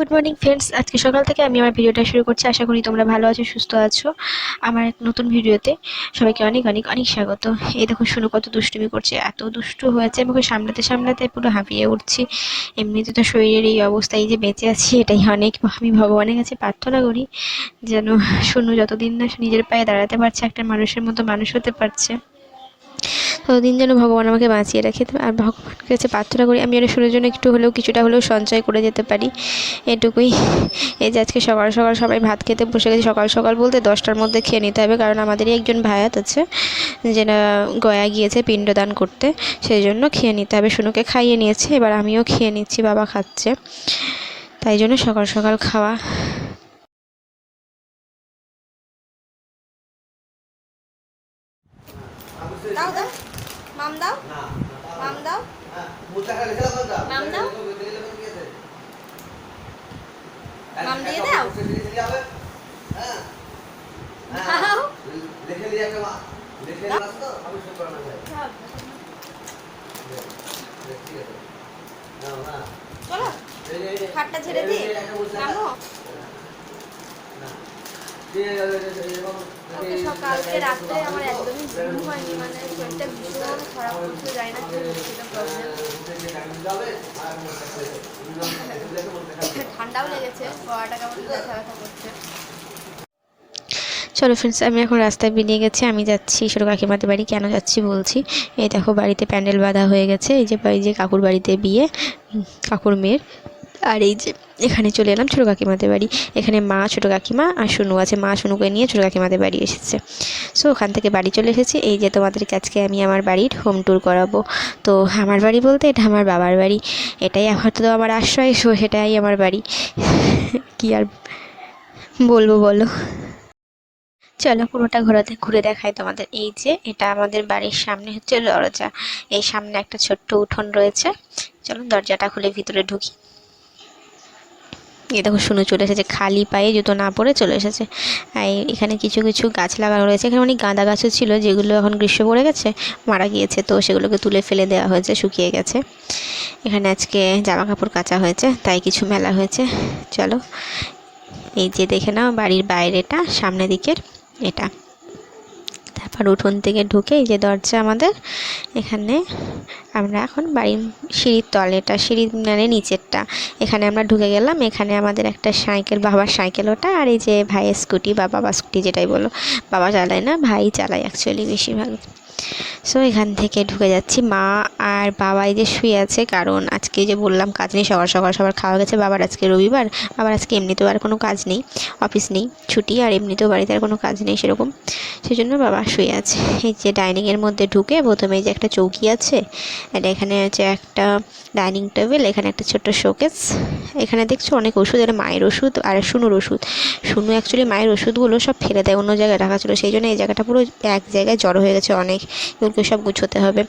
Good morning friends আজকে সকাল থেকে আমি আমার ভিডিওটা শুরু করছি। আশা করি তোমরা ভালো আছো, সুস্থ আছো। আমার এক নতুন ভিডিওতে সবাইকে অনেক অনেক অনেক স্বাগত। এই দেখো, শুনো কত দুষ্টুমি করছে, এত দুষ্টু হয়েছে। আমাকে সামলাতে সামলাতে পুরো হাঁপিয়ে উঠছি। এমনিতে তো শরীরের এই অবস্থায় যে বেঁচে আছি, এটাই অনেক। আমি ভগবানের কাছে প্রার্থনা করি যেন শুনু যতদিন না নিজের পায়ে দাঁড়াতে পারছে, একটা মানুষের মতো মানুষ হতে পারছে। ততদিন যেন ভগবান আমাকে বাঁচিয়ে রাখে আর ভগবানের কাছে প্রার্থনা করি, আমি যেন শুনের জন্য একটু হলেও কিছুটা হলেও সঞ্চয় করে যেতে পারি। এটুকুই। এই যে আজকে সকাল সকাল সবাই ভাত খেতে বসে গেছে, সকাল সকাল বলতে দশটার মধ্যে খেয়ে নিতে হবে, কারণ আমাদেরই একজন ভায়াত আছে যেটা গয়া গিয়েছে পিণ্ডদান করতে সেই জন্য খেয়ে নিতে হবে। শুনুকে খাইয়ে নিয়েছে, এবার আমিও খেয়ে নিচ্ছি, বাবা খাচ্ছে। তাই জন্য সকাল সকাল খাওয়া। দাও দাও। মাম দাও মাম দাও মাম দাও মাম দিয়ে দাও চলো খাটটা ছেড়ে দি নামো মানে চলো ফ্রেন্ডস আমি এখন রাস্তায় বেরিয়ে গেছি, আমি যাচ্ছি ছোটো কাকিমাদের বাড়ি, কেন যাচ্ছি বলছি। এই দেখো, বাড়িতে প্যান্ডেল বাঁধা হয়ে গেছে, এই যে এই যে কাকুর বাড়িতে বিয়ে কাকুর মেয়ের। আর এই যে, এখানে চলে এলাম ছোটো কাকিমাদের বাড়ি। এখানে মা, ছোটো কাকিমা আর শুনু আছে। মা শুনুকে নিয়ে ছোটো কাকিমাদের বাড়ি এসেছে। সো ওখান থেকে বাড়ি চলে এসেছি। এই যে তোমাদেরকে আজকে আমি আমার বাড়ির হোম ট্যুর করাবো। তো আমার বাড়ি বলতে এটা আমার বাবার বাড়ি। এটাই আপাতত আমার আশ্রয় সো সেটাই আমার বাড়ি। কি আর বলব বলো? চলো পুরোটা ঘোরাতে ঘুরে দেখাই তোমাদের। এই যে, এটা আমাদের বাড়ির সামনে হচ্ছে দরজা। এই সামনে একটা ছোট্ট উঠোন রয়েছে। চলো দরজাটা খুলে ভিতরে ঢুকি। এই দেখো, শুনে চলে এসেছে, খালি পায়ে জুতো না পরে চলে এসেছে। আর এখানে কিছু কিছু গাছ লাগানো রয়েছে। এখানে অনেক গাঁদা গাছও ছিল, যেগুলো এখন গ্রীষ্ম পড়ে গেছে, মারা গিয়েছে। তো সেগুলোকে তুলে ফেলে দেওয়া হয়েছে, শুকিয়ে গেছে। এখানে আজকে জামা কাপড় কাচা হয়েছে, তাই কিছু মেলা হয়েছে। চলো, এই যে দেখে নাও, বাড়ির বাইরেটা, সামনে দিকের এটা। তারপর উঠোন থেকে ঢুকে এই যে দরজা আমাদের, এখানে আমরা এখন বাড়ির সিঁড়ির তলেটা সিঁড়ির মানে নিচেরটা। এখানে আমরা ঢুকে গেলাম, এখানে আমাদের একটা সাইকেল, বাবার সাইকেল ওটা, আর এই যে ভাইয়ের স্কুটি বা বাবা স্কুটি যেটাই বলো, বাবা চালায় না, ভাই চালায় অ্যাকচুয়ালি বেশিরভাগ। সো এখান থেকে ঢুকে যাচ্ছি। মা আর বাবা এই যে শুয়ে আছে, কারণ আজকে যে বললাম কাজ নেই সকাল সকাল সবার খাওয়া গেছে, বাবার আজকে রবিবার, বাবার আজকে এমনিতেও আর কোনো কাজ নেই, অফিস নেই, ছুটি, আর এমনিতেও বাড়িতে আর কোনো কাজ নেই সেরকম। সেই জন্য বাবা শুয়ে আছে। এই যে ডাইনিংয়ের মধ্যে ঢুকে প্রথমে যে একটা চৌকি আছে এটা এখানে হচ্ছে একটা ডাইনিং টেবিল এখানে একটা ছোট্ট শোকেস এখানে দেখছ অনেক ওষুধ, এটা মায়ের ওষুধ আর শুনুর ওষুধ। শুনু অ্যাকচুয়ালি মায়ের ওষুধগুলো সব ফেলে দেয় অন্য জায়গায় রাখা ছিল, সেই জন্য এই জায়গাটা পুরো এক জায়গায় জড়ো হয়ে গেছে অনেক। এগুলোকে সব গুছোতে হবে।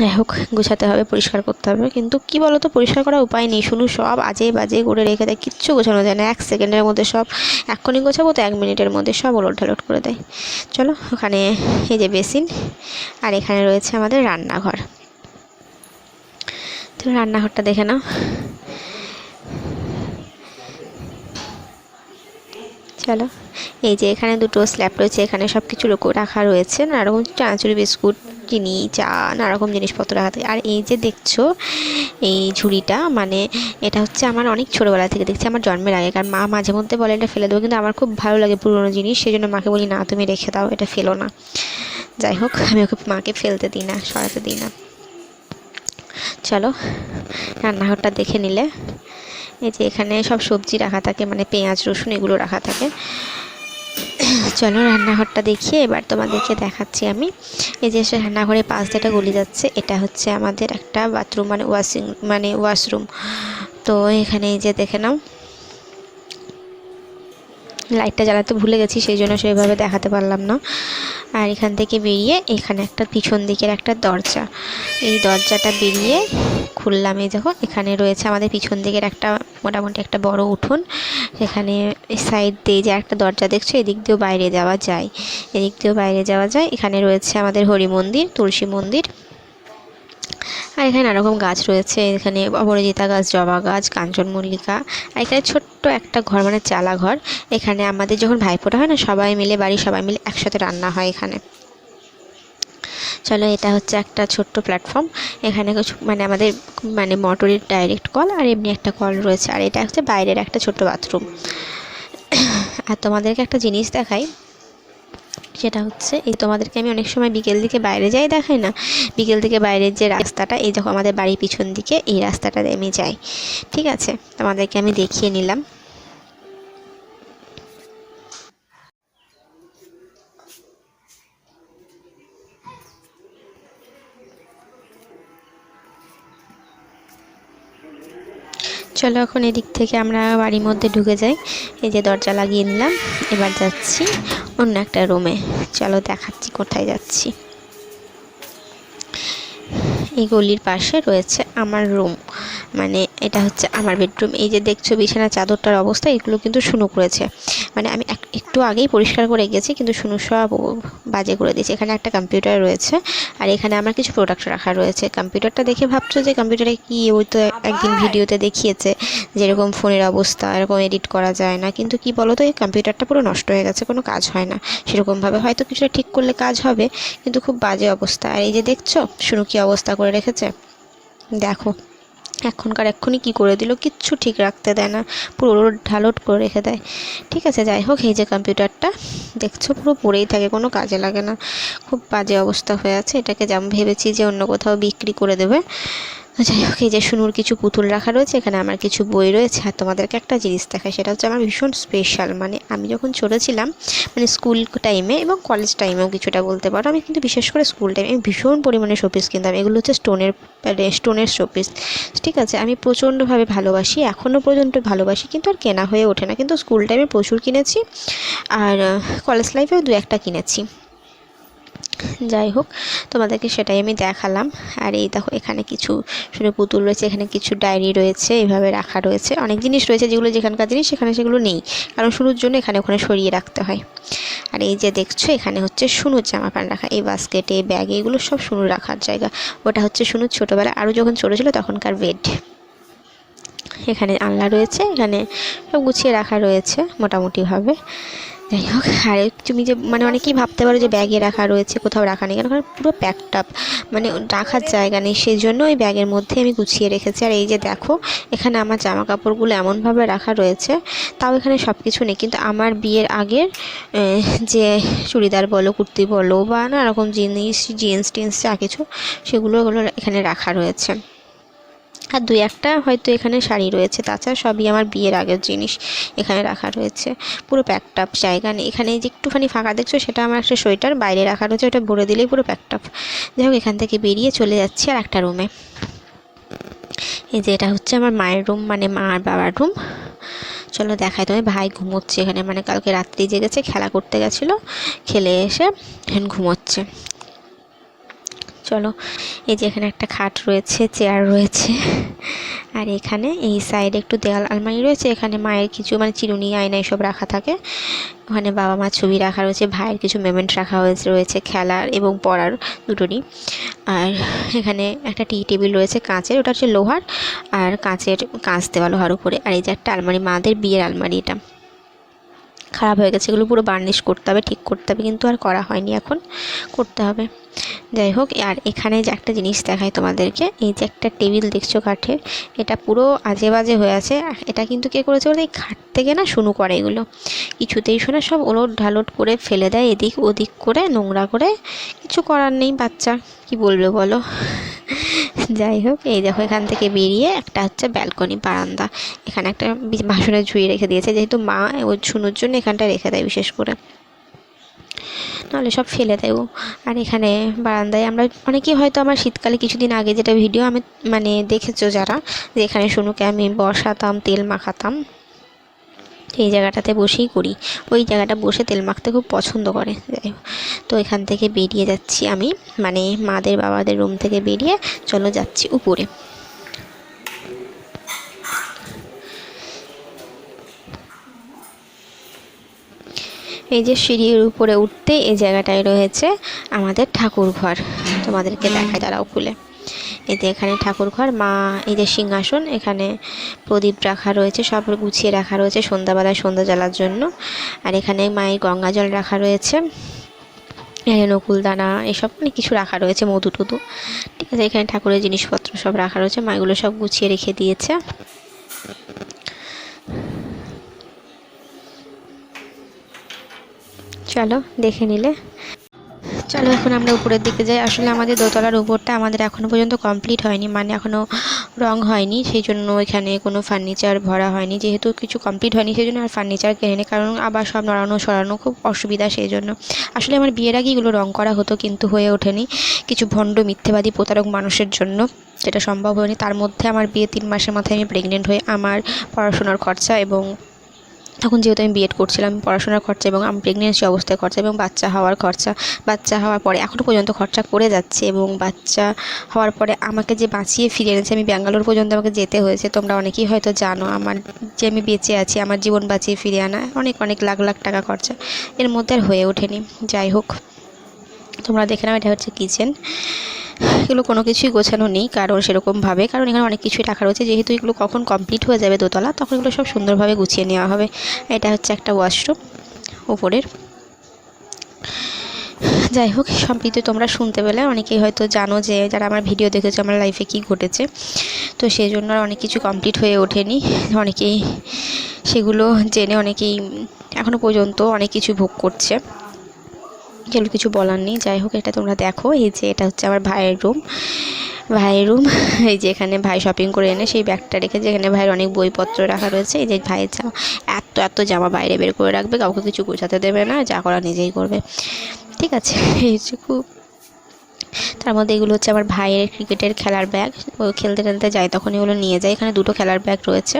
যাই হোক, গুছাতে হবে, পরিষ্কার করতে হবে। কিন্তু কি বলো তো পরিষ্কার করার উপায় নেই। শুনু সব আজে বাজে করে রেখে দেয়, কিচ্ছু গোছানো যায় না। এক সেকেন্ডের মধ্যে সব, এক্ষুনি গোছাবো তো এক মিনিটের মধ্যে সব ওলট ঢালট করে দেয়। চলো, ওখানে এই যে বেসিন, আর এখানে রয়েছে আমাদের রান্নাঘর। তো রান্নাঘরটা দেখে নাও। চলো। এই যে এখানে দুটো স্ল্যাব রয়েছে, এখানে সব কিছু রাখা রয়েছে নানা রকম চানাচুরি, বিস্কুট, চিনি, চা নানা রকম জিনিসপত্র রাখা থাকে আর এই যে দেখছ, এই ঝুড়িটা মানে এটা হচ্ছে আমার অনেক ছোটোবেলা থেকে দেখছি, আমার জন্মের আগে। কারণ মা মাঝে মধ্যে বলে, এটা ফেলে দেবো। কিন্তু আমার খুব ভালো লাগে পুরোনো জিনিস সেই জন্য মাকে বলি, না, তুমি রেখে দাও, এটা ফেলো না। যাই হোক, আমি ওকে মাকে ফেলতে দিই না, সরাতে দিই না। চলো, রান্নাঘরটা দেখে নিলে। এই যে এখানে সব সবজি রাখা থাকে মানে পেঁয়াজ, রসুন এগুলো রাখা থাকে। চলো রান্নাঘরটা দেখিয়ে এবার তোমাদেরকে দেখাচ্ছি আমি। এই যে রান্নাঘরে পাশ দিয়ে একটা গলি যাচ্ছে, এটা হচ্ছে আমাদের একটা বাথরুম মানে ওয়াশিং মানে ওয়াশরুম তো এখানে এই যে দেখে নাও। লাইটটা জ্বালাতে ভুলে গেছি, সেই জন্য সেইভাবে দেখাতে পারলাম না। আর এখান থেকে বেরিয়ে এখানে একটা পিছন দিকের একটা দরজা। এই দরজাটা বেরিয়ে খুললাম, এই দেখো, এখানে রয়েছে আমাদের পিছন দিকের একটা মোটামুটি একটা বড় উঠোন। সেখানে সাইড দিয়ে যে একটা দরজা দেখছ, এদিক দিয়েও বাইরে যাওয়া যায়। এদিক দিয়েও বাইরে যাওয়া যায়। এখানে রয়েছে আমাদের হরি মন্দির, তুলসী মন্দির। আর এখানে নানা রকম গাছ রয়েছে। এখানে অপরাজিতা গাছ, জবা গাছ কাঞ্চনমল্লিকা আর এখানে ছোট্ট একটা ঘর মানে চালা ঘর। এখানে আমাদের যখন ভাইফোঁটা হয় না, সবাই মিলে, বাড়ির সবাই মিলে একসাথে রান্না হয় এখানে। চলো, এটা হচ্ছে একটা ছোট্ট প্ল্যাটফর্ম এখানে কিছু মানে আমাদের মানে মোটরের ডাইরেক্ট কল আর এমনি একটা কল রয়েছে। আর এটা হচ্ছে বাইরের একটা ছোট্ট বাথরুম আর তোমাদেরকে একটা জিনিস দেখাই। সেটা হচ্ছে এই তোমাদেরকে আমি অনেক সময় বিকেল দিকে বাইরে যাই, দেখাই না। বিকেল দিকে বাইরের যে রাস্তাটা, এই দেখো আমাদের বাড়ির পিছন দিকে এই রাস্তাটা আমি যাই। ঠিক আছে? তোমাদেরকে আমি দেখিয়ে নিলাম। চলো এখন এদিক থেকে আমরা বাড়ির মধ্যে ঢুকে যাই। এই যে দরজা লাগিয়ে নিলাম। এবার যাচ্ছি অন্য একটা রুমে। চলো দেখাচ্ছি কোথায় যাচ্ছি। এই গলির পাশে রয়েছে আমার রুম। মানে এটা হচ্ছে আমার বেডরুম। এই যে দেখছ বিছানা চাদরটার অবস্থা, এগুলো কিন্তু শুনো করেছে। মানে আমি এক- একটু আগেই পরিষ্কার করে গেছি কিন্তু শুনু সব বাজে করে দিয়েছি। এখানে একটা কম্পিউটার রয়েছে আর এখানে আমার কিছু প্রোডাক্ট রাখা রয়েছে। কম্পিউটারটা দেখে ভাবছ যে কম্পিউটারে কি ওই তো একদিন ভিডিওতে দেখিয়েছে যেরকম ফোনের অবস্থা এরকম এডিট করা যায় না। কিন্তু কি বলো তো এই কম্পিউটারটা পুরো নষ্ট হয়ে গেছে কোনো কাজ হয় না। সেরকমভাবে হয়তো কিছুটা ঠিক করলে কাজ হবে কিন্তু খুব বাজে অবস্থা। আর এই যে দেখছ শুনু কি অবস্থা করে রেখেছে? দেখো। এখনকার এক্ষুনি কি করে দিল? কিচ্ছু ঠিক রাখতে দেয় না। পুরো ঢালট করে রেখে দেয়। ঠিক আছে, যাই হোক, এই যে কম্পিউটারটা, দেখছ, পুরো পড়েই থাকে, কোনো কাজে লাগে না। খুব বাজে অবস্থা হয়ে আছে। এটাকে যেমন ভেবেছি যে অন্য কোথাও বিক্রি করে দেবে। যাই হোক, এই যে শুনুর কিছু পুতুল রাখা রয়েছে, এখানে আমার কিছু বই রয়েছে। আর তোমাদেরকে একটা জিনিস দেখায় সেটা হচ্ছে আমার ভীষণ স্পেশাল মানে আমি যখন ছোটো ছিলাম মানে স্কুল টাইমে এবং কলেজ টাইমেও কিছুটা বলতে পারো, আমি কিন্তু বিশেষ করে স্কুল টাইমে আমি ভীষণ পরিমাণে শোপিস কিনতাম। এগুলো হচ্ছে স্টোনের স্টোনের শোপিস ঠিক আছে, আমি প্রচণ্ডভাবে ভালোবাসি এখনও পর্যন্ত ভালোবাসি, কিন্তু আর কেনা হয়ে ওঠে না। কিন্তু স্কুল টাইমে প্রচুর কিনেছি, আর কলেজ লাইফেও দু একটা কিনেছি। যাই হোক, তোমাদেরকে সেটাই আমি দেখালাম। আর এই দেখো, এখানে কিছু শুনে পুতুল রয়েছে, এখানে কিছু ডায়েরি রয়েছে, এভাবে রাখা রয়েছে। অনেক জিনিস রয়েছে যেগুলো যেখানকার জিনিস, সেখানে সেগুলো নেই। কারণ শুরুর জন্য এখানে ওখানে সরিয়ে রাখতে হয়। আর এই যে দেখছ, এখানে হচ্ছে শুনুর জামা প্যান্ট রাখা। এই বাস্কেটে ব্যাগে এগুলো সব শুনুর রাখার জায়গা। ওটা হচ্ছে শুনুর ছোটোবেলা আরও যখন ছোটো ছিল, তখনকার বেড এখানে আলনা রয়েছে, এখানে সব গুছিয়ে রাখা রয়েছে, মোটামুটিভাবে। যাই হোক আর তুমি যে মানে অনেকেই ভাবতে পারো যে ব্যাগে রাখা রয়েছে, কোথাও রাখা নেই কারণ পুরো প্যাকড আপ মানে রাখার জায়গা নেই সেই জন্য ওই ব্যাগের মধ্যে আমি গুছিয়ে রেখেছি। আর এই যে দেখো, এখানে আমার জামা কাপড়গুলো এমনভাবে রাখা রয়েছে, তাও এখানে সব কিছু নেই। কিন্তু আমার বিয়ের আগের যে চুড়িদার বলো, কুর্তি বলো, বা নানা রকম জিনিস, জিন্স টিন্স যা কিছু, সেগুলো এখানে রাখা রয়েছে। আর দুই একটা হয়তো এখানে শাড়ি রয়েছে। তাছাড়া সবই আমার বিয়ের আগের জিনিস এখানে রাখা রয়েছে। পুরো প্যাকটাপ জায়গা নেই। এখানে যে একটুখানি ফাঁকা দেখছ সেটা আমার একটা সোয়েটার, বাইরে রাখা রয়েছে। ওটা ভরে দিলেই পুরো প্যাকটাপ যাই হোক, এখান থেকে বেরিয়ে চলে যাচ্ছি আর একটা রুমে এই যে এটা হচ্ছে আমার মায়ের রুম মানে মা আর বাবার রুম চলো দেখাই তোমায়। ভাই ঘুমোচ্ছে এখানে। মানে কালকে রাত্রি জেগেছে, খেলা করতে গেছিল, খেলে এসে এখন ঘুমোচ্ছে। চলো, এই যে এখানে একটা খাট রয়েছে, চেয়ার রয়েছে। আর এখানে এই সাইডে একটু দেয়াল আলমারি রয়েছে, এখানে মায়ের কিছু মানে চিরুনি, আয়না এসব রাখা থাকে। ওখানে বাবা মার ছবি রাখা রয়েছে, ভাইয়ের কিছু মেমেন্ট রাখা হয়েছে, রয়েছে খেলার এবং পড়ার দুটোরই। আর এখানে একটা টি টেবিল রয়েছে কাঁচের, ওটা হচ্ছে লোহার, আর কাঁচের কাঁচ দেওয়া লোহার উপরে। আর এই যে একটা আলমারি, মাদের বিয়ের আলমারি এটা। খারাপ হয়ে গেছে, এগুলো পুরো বার্নিশ করতে হবে, ঠিক করতে হবে, কিন্তু আর করা হয়নি এখন। করতে হবে। যাই হোক আর এখানে যে একটা জিনিস দেখায় তোমাদেরকে, এই যে একটা টেবিল দেখছ কাঠের, এটা পুরো আজে বাজে হয়ে আছে এটা কিন্তু কে করেছে বলতে, এই খাট থেকে না শুনু করে এগুলো। কিছুতেই শোনা সব ওলট ঢালট করে ফেলে দেয় এদিক ওদিক করে, নোংরা করে, কিছু করার নেই বাচ্চা, কি বলবে বলো? যাই হোক এই দেখো এখান থেকে বেরিয়ে একটা হচ্ছে ব্যালকনি বারান্দা, এখানে একটা বাসনের ঝুড়ি রেখে দিয়েছে, যেহেতু মা ও শুনুর জন্য এখানটা রেখে দেয় বিশেষ করে। নাহলে সব ফেলে দেয় আর এখানে বারান্দায় আমরা অনেকেই হয়তো আমার শীতকালে কিছুদিন আগে যেটা ভিডিও আমি মানে দেখেছ যারা, যে এখানে শুনুকে আমি বসাতাম, তেল মাখাতাম, এই জায়গাটাতে বসেই করি। ওই জায়গাটা বসে তেল মাখতে খুব পছন্দ করে। যাই তো এখান থেকে বেরিয়ে যাচ্ছি আমি মানে মাদের বাবাদের রুম থেকে বেরিয়ে চলো যাচ্ছি উপরে। এই যে সিঁড়ির উপরে উঠতে এই জায়গাটায় রয়েছে আমাদের ঠাকুর ঘর তোমাদেরকে দেখায় তারাও খুলে। এই যে এখানে ঠাকুর ঘর মা এই যে সিংহাসন এখানে প্রদীপ রাখা রয়েছে সব গুছিয়ে রাখা রয়েছে সন্ধ্যাবেলায় সন্ধ্যা জ্বালার জন্য। আর এখানে মায়ের গঙ্গা জল রাখা রয়েছে। এখানে নকুলদানা এসব অনেক কিছু রাখা রয়েছে মধু টধু। ঠিক আছে এখানে ঠাকুরের জিনিসপত্র সব রাখা রয়েছে মাগুলো সব গুছিয়ে রেখে দিয়েছে। চলো, দেখে নিলে। চলো, এখন আমরা উপরের দিকে যাই। আসলে আমাদের দোতলার উপরটা আমাদের এখনও পর্যন্ত কমপ্লিট হয়নি মানে এখনও রং হয়নি। সেই জন্য এখানে কোনো ফার্নিচার ভরা হয়নি। যেহেতু কিছু কমপ্লিট হয়নি, সেই জন্য আর ফার্নিচার কেনে নি কারণ আবার সব নড়ানো, সরানো খুব অসুবিধা সেই জন্য। আসলে আমার বিয়ের আগে এগুলো রং করা হতো, কিন্তু হয়ে ওঠেনি। কিছু ভণ্ড মিথ্যেবাদী প্রতারক মানুষের জন্য যেটা সম্ভব হয়নি। তার মধ্যে আমার বিয়ে তিন মাসের মাথায় আমি প্রেগনেন্ট হয়ে আমার পড়াশোনার খরচা এবং তখন যেহেতু আমি বিএড করছিলাম, পড়াশোনার খরচা এবং আমি প্রেগনেন্সি অবস্থায় খরচা এবং বাচ্চা হওয়ার খরচা, বাচ্চা হওয়ার পরে এখনও পর্যন্ত খরচা করে যাচ্ছে এবং বাচ্চা হওয়ার পরে আমাকে যে বাঁচিয়ে ফিরে এনেছে, আমি ব্যাঙ্গালোর পর্যন্ত আমাকে যেতে হয়েছে। তোমরা অনেকেই হয়তো জানো আমার যে আমি বেঁচে আছি, আমার জীবন বাঁচিয়ে ফিরে আনা অনেক অনেক লাখ লাখ টাকা খরচা। এর মধ্যে আর হয়ে ওঠেনি। যাই হোক, তোমরা দেখে নাও এটা হচ্ছে কিচেন। এগুলো কোনো কিছুই গোছানো নেই, কারণ সেরকমভাবে, কারণ এখানে অনেক কিছুই রাখা রয়েছে। যেহেতু এগুলো কখন কমপ্লিট হয়ে যাবে দোতলা, তখন এগুলো সব সুন্দরভাবে গুছিয়ে নেওয়া হবে। এটা হচ্ছে একটা ওয়াশরুম উপরের। যাই হোক, সম্প্রীতি তোমরা শুনতে পেলে, অনেকেই হয়তো জানো যে, যারা আমার ভিডিও দেখেছে, আমার লাইফে কী ঘটেছে। তো সেই জন্য আর অনেক কিছু কমপ্লিট হয়ে ওঠেনি। অনেকেই সেগুলো জেনে, অনেকেই এখনও পর্যন্ত অনেক কিছু ভোগ করছে। যেগুলো কিছু বলার নেই। যাই হোক, এটা তোমরা দেখো। এই যে এটা হচ্ছে আমার ভাইয়ের রুম। ভাইয়ের রুম, এই যে এখানে ভাই শপিং করে এনে সেই ব্যাগটা রেখে যেখানে ভাইয়ের অনেক বইপত্র রাখা রয়েছে। এই যে ভাইয়ের জামা, এত এত জামা বাইরে বের করে রাখবে। কাউকে কিছু গোছাতে দেবে না, যা করা নিজেই করবে। ঠিক আছে, এই যে খুব তার মধ্যে এগুলো হচ্ছে আমার ভাইয়ের ক্রিকেটের খেলার ব্যাগ। ও খেলতে খেলতে যায় তখন এগুলো নিয়ে যায়। এখানে দুটো খেলার ব্যাগ রয়েছে।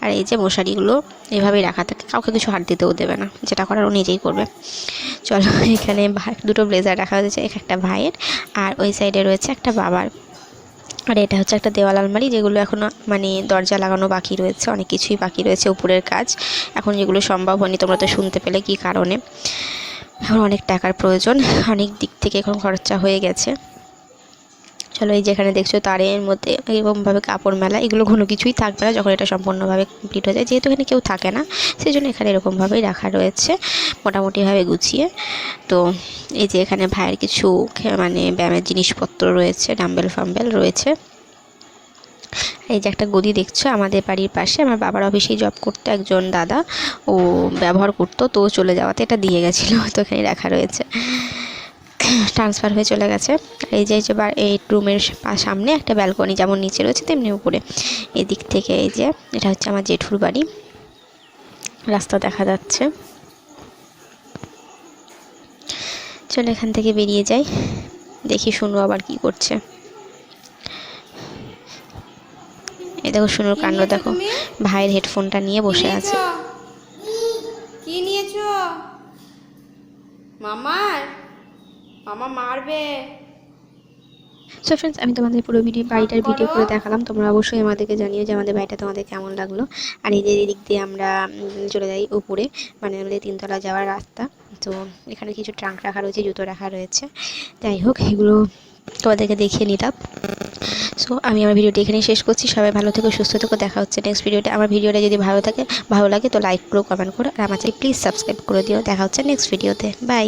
আর এই যে মশারিগুলো এভাবেই রাখা থাকে। কাউকে কিছু হাত দিতেও দেবে না। যেটা করার ও নিজেই করবে। চলো, এখানে দুটো ব্লেজার রাখা হয়েছে, এক একটা ভাইয়ের। আর ওই সাইডে রয়েছে একটা বাবার। আর এটা হচ্ছে একটা দেওয়াল আলমারি, যেগুলো এখনও মানে দরজা লাগানো বাকি রয়েছে। অনেক কিছুই বাকি রয়েছে উপরের কাজ। এখন যেগুলো সম্ভব হয়নি, তোমরা তো শুনতে পেলে কী কারণে। এখন অনেক টাকার প্রয়োজন, অনেক দিক থেকে এখন খরচা হয়ে গেছে। চলো এই যেখানে দেখছ তারের মধ্যে এরকমভাবে কাপড় মেলা, এগুলো কোনো কিছুই থাকবে না যখন এটা সম্পূর্ণভাবে কমপ্লিট হয়ে যায়। যেহেতু এখানে কেউ থাকে না সেই জন্য এখানে এরকমভাবেই রাখা রয়েছে, মোটামুটিভাবে গুছিয়ে। তো এই যে এখানে ভাইয়ের কিছু মানে ব্যায়ামের জিনিসপত্র রয়েছে, ডাম্বেল ফাম্বেল রয়েছে। এই যে একটা গদি দেখছ আমাদের বাড়ির পাশে, আমার বাবার অফিসেই জব করতো একজন দাদা, ও ব্যবহার করতো, তো চলে যাওয়াতে এটা দিয়ে গেছিল, তো এখানে রাখা রয়েছে। ট্রান্সফার হয়ে চলে গেছে। এই যে এই রুমের সামনে একটা ব্যালকনি যেমন নিচে রয়েছে, তেমনি উপরে। এই দিক থেকে এই যে এটা হচ্ছে আমার জেঠুর বাড়ি। রাস্তা দেখা যাচ্ছে। চলো এখান থেকে বেরিয়ে যাই, দেখি শুনব আবার কি করছে। এই দেখো শুনুর কাণ্ড দেখো। ভাইয়ের হেডফোনটা নিয়ে বসে আছে। কি নিয়েছো? মামার? মামা মারবে। সো ফ্রেন্ডস আমি তোমাদের পুরো ভিডিও বাড়িটার ভিডিও করে দেখালাম। তোমরা অবশ্যই আমাদেরকে জানিও যে আমাদের বাড়িটা তোমাদের কেমন লাগল। আর এই যে এদিক দিয়ে আমরা চলে যাই উপরে মানে আমাদের তিনতলা যাওয়ার রাস্তা। তো এখানে কিছু ট্রাঙ্ক রাখা রয়েছে জুতো রাখা রয়েছে। যাই হোক এগুলো তোমাদেরকে দেখিয়ে নিলাম। সো আমি আমার ভিডিওটি এখানেই শেষ করছি। সবাই ভালো থেকো, সুস্থ থেকো। দেখা হচ্ছে নেক্সট ভিডিওতে আমার ভিডিওটা যদি ভালো থাকে, ভালো লাগে, তো লাইক করো কমেন্ট করো। আর আমার প্লিজ সাবস্ক্রাইব করে দিও। দেখা হচ্ছে নেক্সট ভিডিওতে বাই